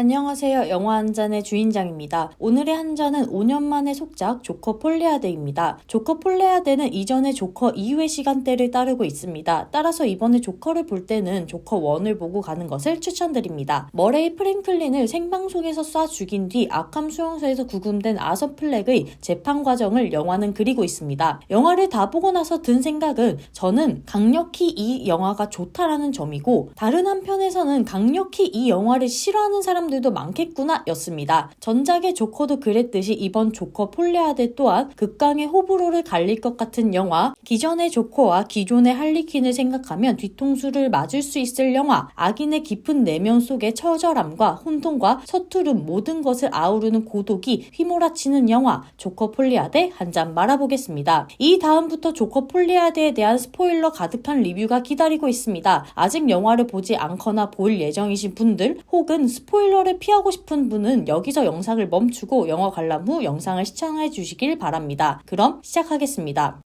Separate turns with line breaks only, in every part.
안녕하세요. 영화 한 잔의 주인장입니다. 오늘의 한 잔은 5년 만의 속작 조커 폴레아데입니다. 조커 폴레아데는 이전의 조커 이후의 시간대를 따르고 있습니다. 따라서 이번에 조커를 볼 때는 조커 1을 보고 가는 것을 추천드립니다. 머레이 프랭클린을 생방송에서 쏴 죽인 뒤 아캄 수용소에서 구금된 아서 플렉의 재판 과정을 영화는 그리고 있습니다. 영화를 다 보고 나서 든 생각은 저는 강력히 이 영화가 좋다라는 점이고 다른 한편에서는 강력히 이 영화를 싫어하는 사람 들도 많겠구나 였습니다. 전작의 조커도 그랬듯이 이번 조커 폴레아데 또한 극강의 호불호를 갈릴 것 같은 영화 기존의 조커와 기존의 할리퀸을 생각하면 뒤통수를 맞을 수 있을 영화 악인의 깊은 내면 속의 처절함과 혼돈과 서투름 모든 것을 아우르는 고독이 휘몰아치는 영화 조커 폴리아데 한 잔 말아보겠습니다. 이 다음부터 조커 폴리아데에 대한 스포일러 가득한 리뷰가 기다리고 있습니다. 아직 영화를 보지 않거나 볼 예정이신 분들 혹은 스포일러 를 피하고 싶은 분은 여기서 영상을 멈추고 영화 관람 후 영상을 시청해 주시길 바랍니다. 그럼 시작하겠습니다.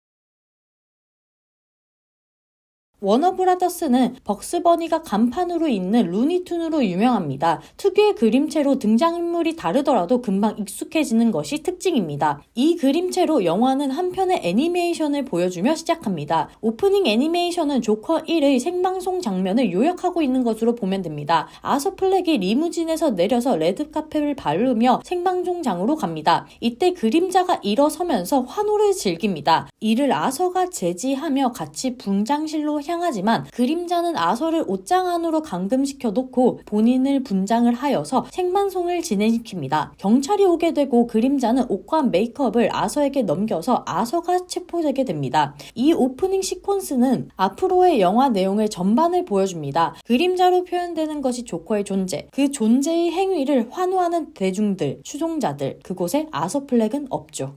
워너브라더스는 벅스버니가 간판으로 있는 루니툰으로 유명합니다. 특유의 그림체로 등장인물이 다르더라도 금방 익숙해지는 것이 특징입니다. 이 그림체로 영화는 한 편의 애니메이션을 보여주며 시작합니다. 오프닝 애니메이션은 조커 1의 생방송 장면을 요약하고 있는 것으로 보면 됩니다. 아서 플렉이 리무진에서 내려서 레드카펫을 바르며 생방송장으로 갑니다. 이때 그림자가 일어서면서 환호를 즐깁니다. 이를 아서가 제지하며 같이 분장실로 향 하지만 그림자는 아서를 옷장 안으로 감금시켜 놓고 본인을 분장을 하여서 생방송을 진행시킵니다. 경찰이 오게 되고 그림자는 옷과 메이크업을 아서에게 넘겨서 아서가 체포되게 됩니다. 이 오프닝 시퀀스는 앞으로의 영화 내용의 전반을 보여줍니다. 그림자로 표현되는 것이 조커의 존재, 그 존재의 행위를 환호하는 대중들, 추종자들, 그곳에 아서 플렉은 없죠.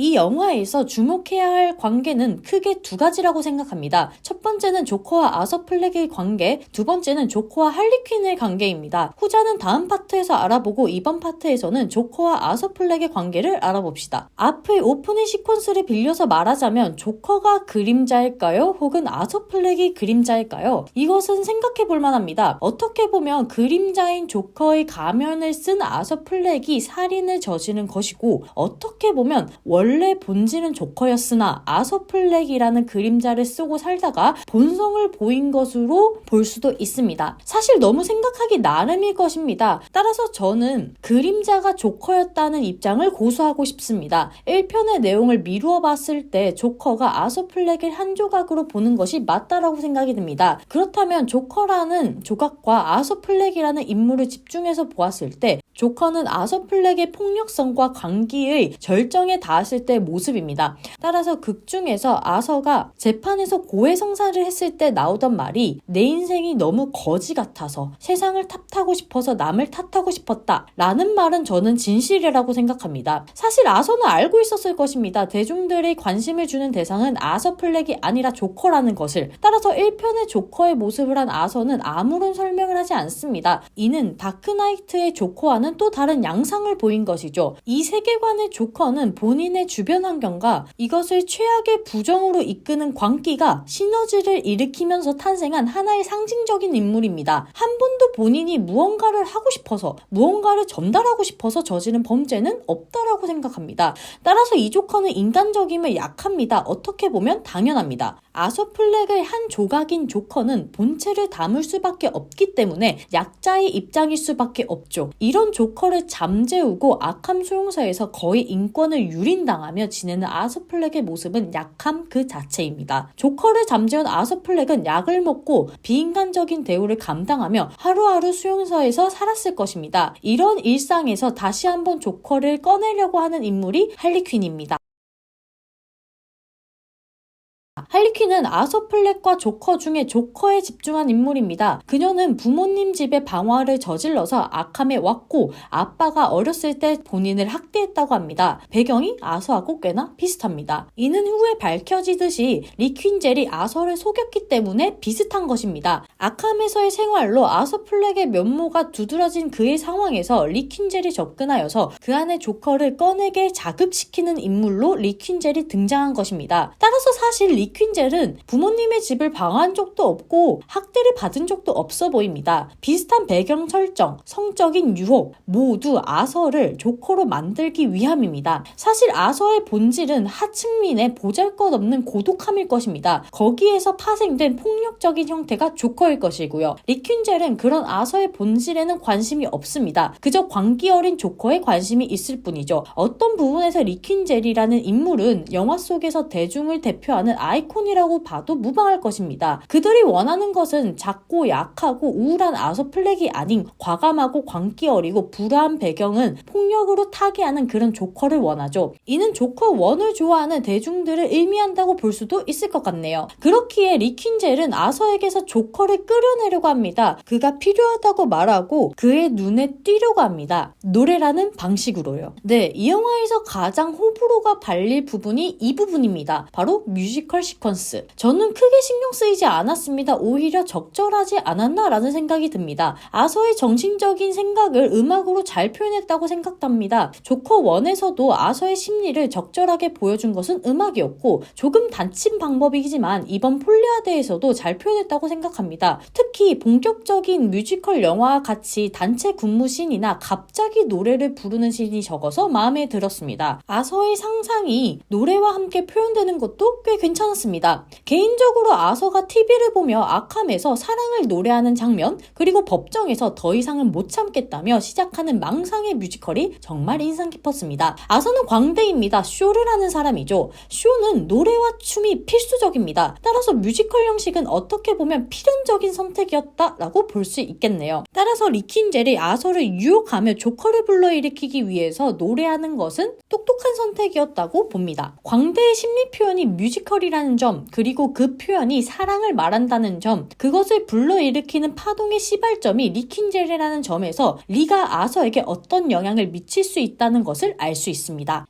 이 영화에서 주목해야 할 관계는 크게 두 가지라고 생각합니다. 첫 번째는 조커와 아서 플렉의 관계, 두 번째는 조커와 할리퀸의 관계입니다. 후자는 다음 파트에서 알아보고 이번 파트에서는 조커와 아서 플렉의 관계를 알아봅시다. 앞의 오프닝 시퀀스를 빌려서 말하자면 조커가 그림자일까요? 혹은 아서 플렉이 그림자일까요? 이것은 생각해 볼 만합니다. 어떻게 보면 그림자인 조커의 가면을 쓴 아서 플렉이 살인을 저지른 것이고 어떻게 보면 원래 본질은 조커였으나 아서플렉이라는 그림자를 쓰고 살다가 본성을 보인 것으로 볼 수도 있습니다. 사실 너무 생각하기 나름일 것입니다. 따라서 저는 그림자가 조커였다는 입장을 고수하고 싶습니다. 1편의 내용을 미루어 봤을 때 조커가 아서플렉을 한 조각으로 보는 것이 맞다라고 생각이 듭니다. 그렇다면 조커라는 조각과 아서플렉이라는 인물을 집중해서 보았을 때 조커는 아서플렉의 폭력성과 광기의 절정에 닿았을 때 모습입니다. 따라서 극 중에서 아서가 재판에서 고해성사를 했을 때 나오던 말이 내 인생이 너무 거지 같아서 세상을 탓하고 싶어서 남을 탓하고 싶었다 라는 말은 저는 진실이라고 생각합니다. 사실 아서는 알고 있었을 것입니다. 대중들의 관심을 주는 대상은 아서 플렉이 아니라 조커라는 것을 따라서 1편의 조커의 모습을 한 아서는 아무런 설명을 하지 않습니다. 이는 다크나이트의 조커와는 또 다른 양상을 보인 것이죠. 이 세계관의 조커는 본인의 주변 환경과 이것을 최악의 부정으로 이끄는 광기가 시너지를 일으키면서 탄생한 하나의 상징적인 인물입니다. 한 번도 본인이 무언가를 하고 싶어서 무언가를 전달하고 싶어서 저지른 범죄는 없다라고 생각합니다. 따라서 이 조커는 인간적임에 약합니다. 어떻게 보면 당연합니다. 아서플렉의 한 조각인 조커는 본체를 담을 수밖에 없기 때문에 약자의 입장일 수밖에 없죠. 이런 조커를 잠재우고 아캄 소용사에서 거의 인권을 유린당하며 지내는 아서플렉의 모습은 약함 그 자체입니다. 조커를 잠재운 아서플렉은 약을 먹고 비인간적인 대우를 감당하며 하루하루 수용소에서 살았을 것입니다. 이런 일상에서 다시 한번 조커를 꺼내려고 하는 인물이 할리퀸입니다. 할리퀸은 아서플렉과 조커 중에 조커에 집중한 인물입니다. 그녀는 부모님 집에 방화를 저질러서 아캄에 왔고 아빠가 어렸을 때 본인을 학대했다고 합니다. 배경이 아서하고 꽤나 비슷합니다. 이는 후에 밝혀지듯이 리퀸젤이 아서를 속였기 때문에 비슷한 것입니다. 아캄에서의 생활로 아서플렉의 면모가 두드러진 그의 상황에서 리퀸젤이 접근하여서 그 안에 조커를 꺼내게 자극시키는 인물로 리퀸젤이 등장한 것입니다. 따라서 사실 리리 퀸젤은 부모님의 집을 방한 적도 없고 학대를 받은 적도 없어 보입니다. 비슷한 배경 설정, 성적인 유혹 모두 아서를 조커로 만들기 위함입니다. 사실 아서의 본질은 하층민의 보잘것없는 고독함일 것입니다. 거기에서 파생된 폭력적인 형태가 조커일 것이고요. 리퀸젤은 그런 아서의 본질에는 관심이 없습니다. 그저 광기 어린 조커에 관심이 있을 뿐이죠. 어떤 부분에서 리퀸젤이라는 인물은 영화 속에서 대중을 대표하는 아이콘 이라고 봐도 무방할 것입니다. 그들이 원하는 것은 작고 약하고 우울한 아서 플렉이 아닌 과감하고 광기 어리고 불화한 배경은 폭력으로 타개하는 그런 조커를 원하죠. 이는 조커 1을 좋아하는 대중들을 의미한다고 볼 수도 있을 것 같네요. 그렇기에 리퀸젤은 아서에게서 조커를 끌어내려고 합니다. 그가 필요하다고 말하고 그의 눈에 띄려고 합니다. 노래라는 방식으로요. 네, 이 영화에서 가장 호불호가 발릴 부분이 이 부분입니다. 바로 뮤지컬 시 퀀스. 저는 크게 신경 쓰이지 않았습니다. 오히려 적절하지 않았나라는 생각이 듭니다. 아서의 정신적인 생각을 음악으로 잘 표현했다고 생각합니다. 조커 1에서도 아서의 심리를 적절하게 보여준 것은 음악이었고 조금 다친 방법이지만 이번 폴리아드에서도 잘 표현했다고 생각합니다. 특히 본격적인 뮤지컬 영화와 같이 단체 군무 씬이나 갑자기 노래를 부르는 씬이 적어서 마음에 들었습니다. 아서의 상상이 노래와 함께 표현되는 것도 꽤 괜찮았습니다. 개인적으로 아서가 TV를 보며 아캄에서 사랑을 노래하는 장면 그리고 법정에서 더 이상은 못 참겠다며 시작하는 망상의 뮤지컬이 정말 인상 깊었습니다. 아서는 광대입니다. 쇼를 하는 사람이죠. 쇼는 노래와 춤이 필수적입니다. 따라서 뮤지컬 형식은 어떻게 보면 필연적인 선택이었다라고 볼 수 있겠네요. 따라서 리킨젤이 아서를 유혹하며 조커를 불러일으키기 위해서 노래하는 것은 똑똑한 선택이었다고 봅니다. 광대의 심리 표현이 뮤지컬이라는 점, 그리고 그 표현이 사랑을 말한다는 점, 그것을 불러일으키는 파동의 시발점이 리킨젤이라는 점에서 리가 아서에게 어떤 영향을 미칠 수 있다는 것을 알 수 있습니다.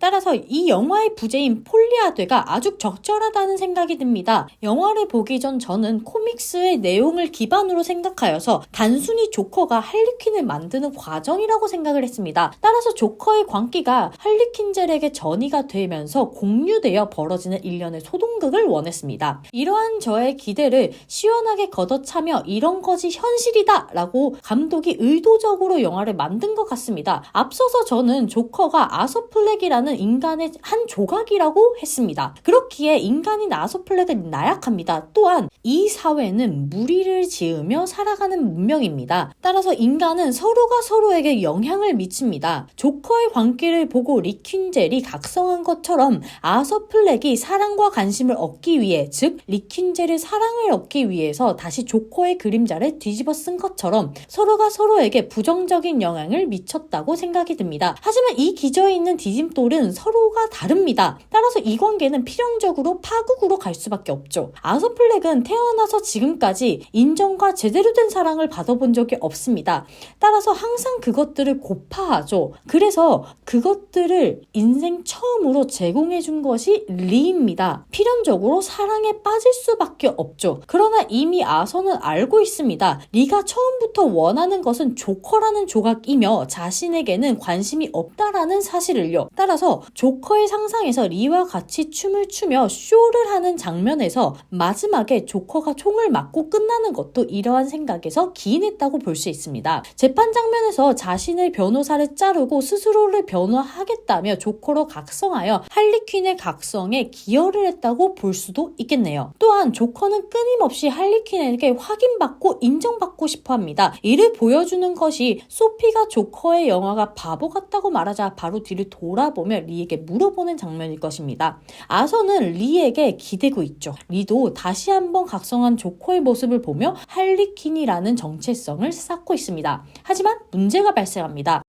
따라서 이 영화의 부제인 폴리아드가 아주 적절하다는 생각이 듭니다. 영화를 보기 전 저는 코믹스의 내용을 기반으로 생각하여서 단순히 조커가 할리퀸을 만드는 과정이라고 생각을 했습니다. 따라서 조커의 광기가 할리퀸젤에게 전이가 되면서 공유되어 벌어지는 일련의 소동극을 원했습니다. 이러한 저의 기대를 시원하게 걷어차며 이런 것이 현실이다 라고 감독이 의도적으로 영화를 만든 것 같습니다. 앞서서 저는 조커가 아서 플렉이라는 인간의 한 조각이라고 했습니다. 그렇기에 인간인 아서플렉은 나약합니다. 또한 이 사회는 무리를 지으며 살아가는 문명입니다. 따라서 인간은 서로가 서로에게 영향을 미칩니다. 조커의 광기를 보고 리퀸젤이 각성한 것처럼 아서플렉이 사랑과 관심을 얻기 위해 즉 리퀸젤의 사랑을 얻기 위해서 다시 조커의 그림자를 뒤집어 쓴 것처럼 서로가 서로에게 부정적인 영향을 미쳤다고 생각이 듭니다. 하지만 이 기저에 있는 디딤돌은 서로가 다릅니다. 따라서 이 관계는 필연적으로 파국으로 갈 수밖에 없죠. 아서플렉은 태어나서 지금까지 인정과 제대로 된 사랑을 받아본 적이 없습니다. 따라서 항상 그것들을 고파하죠. 그래서 그것들을 인생 처음으로 제공해 준 것이 리입니다. 필연적으로 사랑에 빠질 수밖에 없죠. 그러나 이미 아서는 알고 있습니다. 리가 처음부터 원하는 것은 조커라는 조각이며 자신에게는 관심이 없다라는 사실을요. 따라서 조커의 상상에서 리와 같이 춤을 추며 쇼를 하는 장면에서 마지막에 조커가 총을 맞고 끝나는 것도 이러한 생각에서 기인했다고 볼 수 있습니다. 재판 장면에서 자신의 변호사를 자르고 스스로를 변호하겠다며 조커로 각성하여 할리퀸의 각성에 기여를 했다고 볼 수도 있겠네요. 또한 조커는 끊임없이 할리퀸에게 확인받고 인정받고 싶어 합니다. 이를 보여주는 것이 소피가 조커의 영화가 바보 같다고 말하자 바로 뒤를 돌아보며 리에게 물어보는 장면일 것입니다. 아서는 리에게 기대고 있죠. 리도 다시 한번 각성한 조커의 모습을 보며 할리퀸이라는 정체성을 쌓고 있습니다. 하지만 문제가 발생합니다.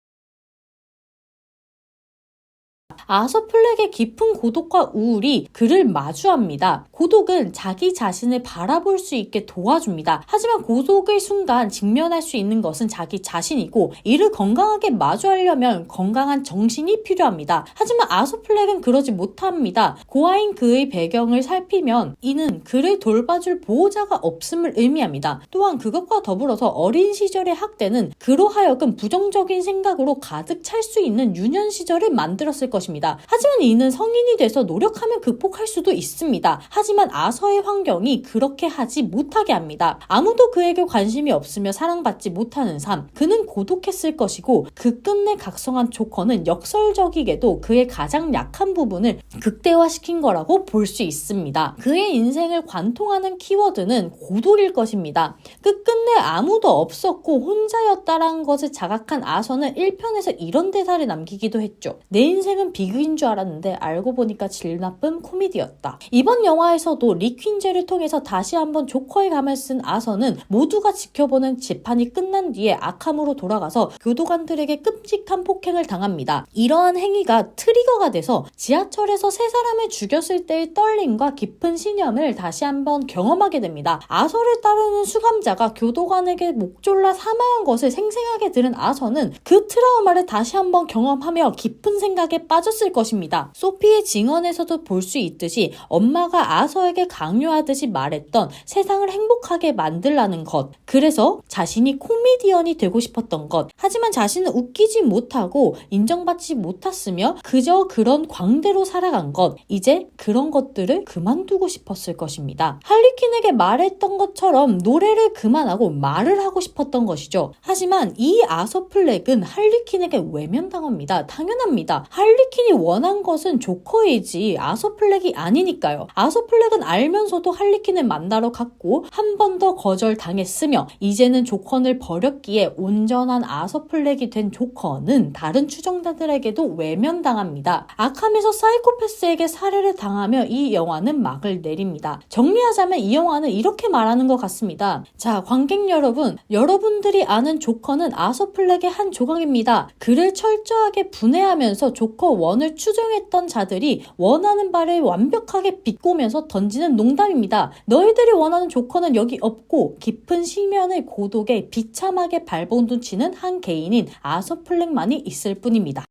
아서플렉의 깊은 고독과 우울이 그를 마주합니다. 고독은 자기 자신을 바라볼 수 있게 도와줍니다. 하지만 고독의 순간 직면할 수 있는 것은 자기 자신이고 이를 건강하게 마주하려면 건강한 정신이 필요합니다. 하지만 아서플렉은 그러지 못합니다. 고아인 그의 배경을 살피면 이는 그를 돌봐줄 보호자가 없음을 의미합니다. 또한 그것과 더불어서 어린 시절의 학대는 그로 하여금 부정적인 생각으로 가득 찰 수 있는 유년 시절을 만들었을 것입니다. 겁니다. 하지만 이는 성인이 돼서 노력하면 극복할 수도 있습니다. 하지만 아서의 환경이 그렇게 하지 못하게 합니다. 아무도 그에게 관심이 없으며 사랑받지 못하는 삶. 그는 고독했을 것이고 그 끝내 각성한 조커는 역설적이게도 그의 가장 약한 부분을 극대화시킨 거라고 볼 수 있습니다. 그의 인생을 관통하는 키워드는 고독일 것입니다. 끝끝내 아무도 없었고 혼자였다라는 것을 자각한 아서는 1편에서 이런 대사를 남기기도 했죠. 내 인생은 비 극인 줄 알았는데 알고 보니까 질 나쁜 코미디였다. 이번 영화에서도 리퀸제를 통해서 다시 한번 조커의 감을 쓴 아서는 모두가 지켜보는 재판이 끝난 뒤에 아캄으로 돌아가서 교도관들에게 끔찍한 폭행을 당합니다. 이러한 행위가 트리거가 돼서 지하철에서 세 사람을 죽였을 때의 떨림과 깊은 신념을 다시 한번 경험하게 됩니다. 아서를 따르는 수감자가 교도관에게 목 졸라 사망한 것을 생생하게 들은 아서는 그 트라우마를 다시 한번 경험하며 깊은 생각에 빠졌 을 것입니다. 소피의 증언에서도 볼 수 있듯이 엄마가 아서에게 강요하듯이 말했던 세상을 행복하게 만들라는 것. 그래서 자신이 코미디언이 되고 싶었던 것. 하지만 자신은 웃기지 못하고 인정받지 못했으며 그저 그런 광대로 살아간 것. 이제 그런 것들을 그만두고 싶었을 것입니다. 할리퀸에게 말했던 것처럼 노래를 그만하고 말을 하고 싶었던 것이죠. 하지만 이 아서 플렉은 할리퀸에게 외면당합니다. 당연합니다. 할리퀸이 원한 것은 조커이지 아서 플렉이 아니니까요. 아서 플렉은 알면서도 할리퀸을 만나러 갔고 한 번 더 거절당했으며 이제는 조커를 버렸기에 온전한 아서 플렉이 된 조커는 다른 추종자들에게도 외면당합니다. 아캄에서 사이코패스에게 살해를 당하며 이 영화는 막을 내립니다. 정리하자면 이 영화는 이렇게 말하는 것 같습니다. 자, 관객 여러분, 여러분들이 아는 조커는 아서 플렉의 한 조각입니다. 그를 철저하게 분해하면서 조커 원을 추종했던 자들이 원하는 바를 완벽하게 비꼬면서 던지는 농담입니다. 너희들이 원하는 조커는 여기 없고 깊은 시면의 고독에 비참하게 발버둥치는 한 개인인 아서 플렉만이 있을 뿐입니다.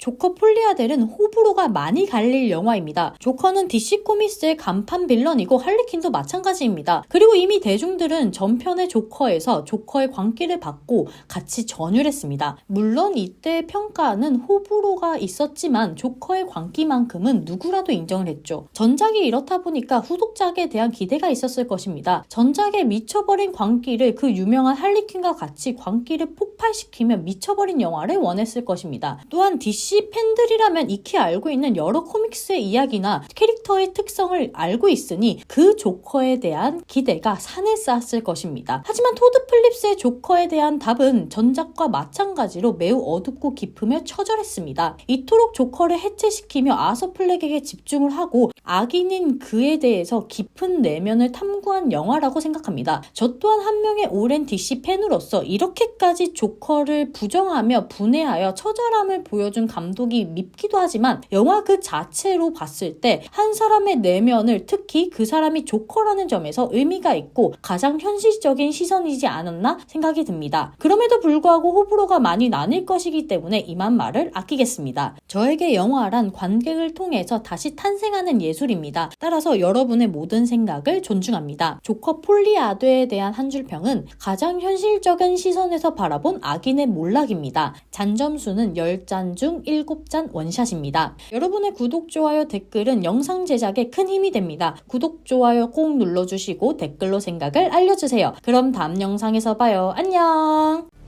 조커 폴리아델은 호불호가 많이 갈릴 영화입니다. 조커는 DC 코믹스의 간판 빌런이고 할리퀸도 마찬가지입니다. 그리고 이미 대중들은 전편의 조커에서 조커의 광기를 받고 같이 전율했습니다. 물론 이때의 평가는 호불호가 있었지만 조커의 광기만큼은 누구라도 인정을 했죠. 전작이 이렇다 보니까 후속작에 대한 기대가 있었을 것입니다. 전작에 미쳐버린 광기를 그 유명한 할리퀸과 같이 광기를 폭발시키며 미쳐버린 영화를 원했을 것입니다. 또한 DC 팬들이라면 익히 알고 있는 여러 코믹스의 이야기나 캐릭터의 특성을 알고 있으니 그 조커에 대한 기대가 산에 쌓았을 것입니다. 하지만 토드 플립스의 조커에 대한 답은 전작과 마찬가지로 매우 어둡고 깊으며 처절했습니다. 이토록 조커를 해체시키며 아서 플렉에게 집중을 하고 악인인 그에 대해서 깊은 내면을 탐구한 영화라고 생각합니다. 저 또한 한 명의 오랜 DC 팬으로서 이렇게까지 조커를 부정하며 분해하여 처절함을 보여준 감독이 밉기도 하지만 영화 그 자체로 봤을 때 한 사람의 내면을 특히 그 사람이 조커라는 점에서 의미가 있고 가장 현실적인 시선이지 않았나 생각이 듭니다. 그럼에도 불구하고 호불호가 많이 나뉠 것이기 때문에 이만 말을 아끼겠습니다. 저에게 영화란 관객을 통해서 다시 탄생하는 예술입니다. 따라서 여러분의 모든 생각을 존중합니다. 조커 폴리아드에 대한 한 줄 평은 가장 현실적인 시선에서 바라본 악인의 몰락입니다. 잔점수는 10잔 중 7잔 원샷입니다. 여러분의 구독, 좋아요, 댓글은 영상 제작에 큰 힘이 됩니다. 구독, 좋아요 꼭 눌러주시고 댓글로 생각을 알려주세요. 그럼 다음 영상에서 봐요. 안녕!